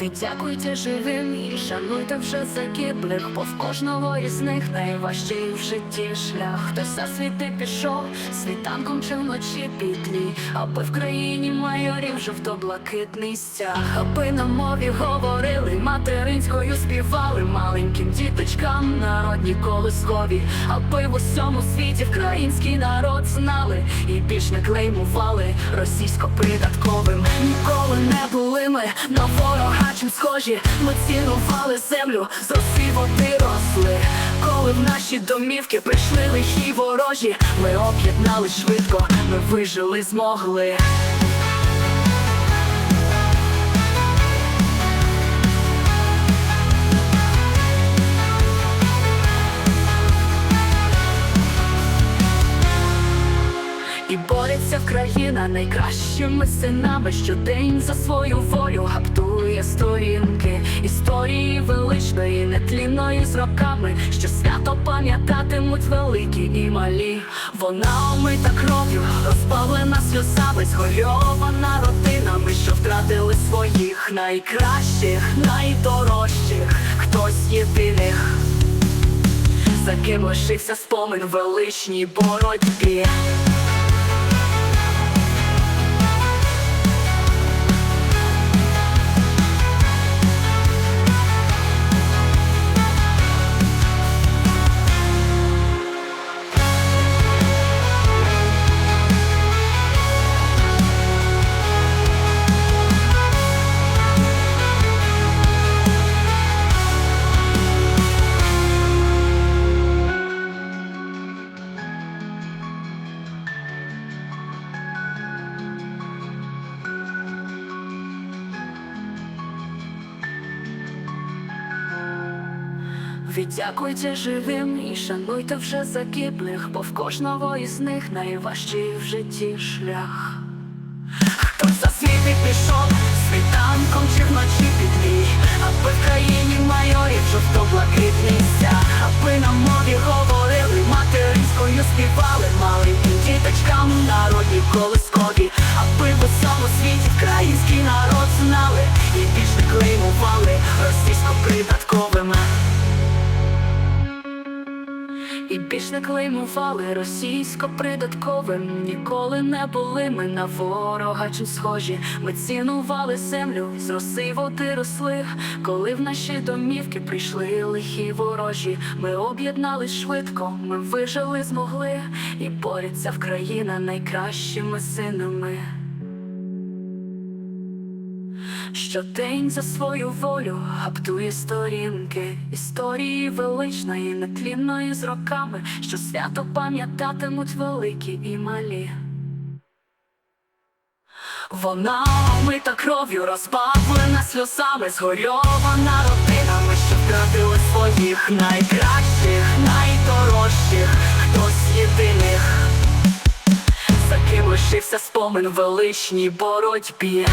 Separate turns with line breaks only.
Віддякуйте живим і шануйте вже загиблих, бо в кожного із них найважчий в житті шлях. Хтось за світи пішов, світанком чи вночі пітлі, аби в країні майорів жовто-блакитний стяг, аби на мові говорили, материнською співали маленьким діточкам народні колискові, аби в усьому світі український народ знали і більш не клеймували російсько-придатковим. Ніколи не були ми на ворога чим схожі. Ми цінували землю, з роси води росли. Коли в наші домівки прийшли лихі ворожі, ми об'єднали швидко, ми вижили, змогли. І бореться країна найкращими синами Щодень за свою волю гаптує сторінки. Історії величної, нетлінної з роками Що свято пам'ятатимуть великі і малі. Вона омита кров'ю, розбавлена сльозами Згорьована родинами, що втратили своїх найкращих, найдорожчих. Хтось єдиних за ким лишився спомин величній боротьбі Віддякуйте живим і шануйте вже загиблих, бо в кожного із них найважчий в житті шлях. Хтось за світи пішов світанком чи вночі підлій, аби в країні майорів жовто-блакитний стяг, аби на мові говорили, материнською співали маленьким діточкам народні колискові, Не російсько-придатковим. Ніколи не були ми на ворога чи схожі. Ми цінували землю, з роси води росли. Коли в наші домівки прийшли лихі ворожі Ми об'єднали швидко, ми вижили, змогли. І борються в країна найкращими синами Щодень за свою волю гаптує сторінки Історії величної, нетлінної з роками, що свято пам'ятатимуть великі і малі. Вона омита кров'ю, розбавлена сльозами, згорьована родинами, що втратили своїх найкращих, найдорожчих, хтось єдиних, за ким лишився спомин величній боротьбі.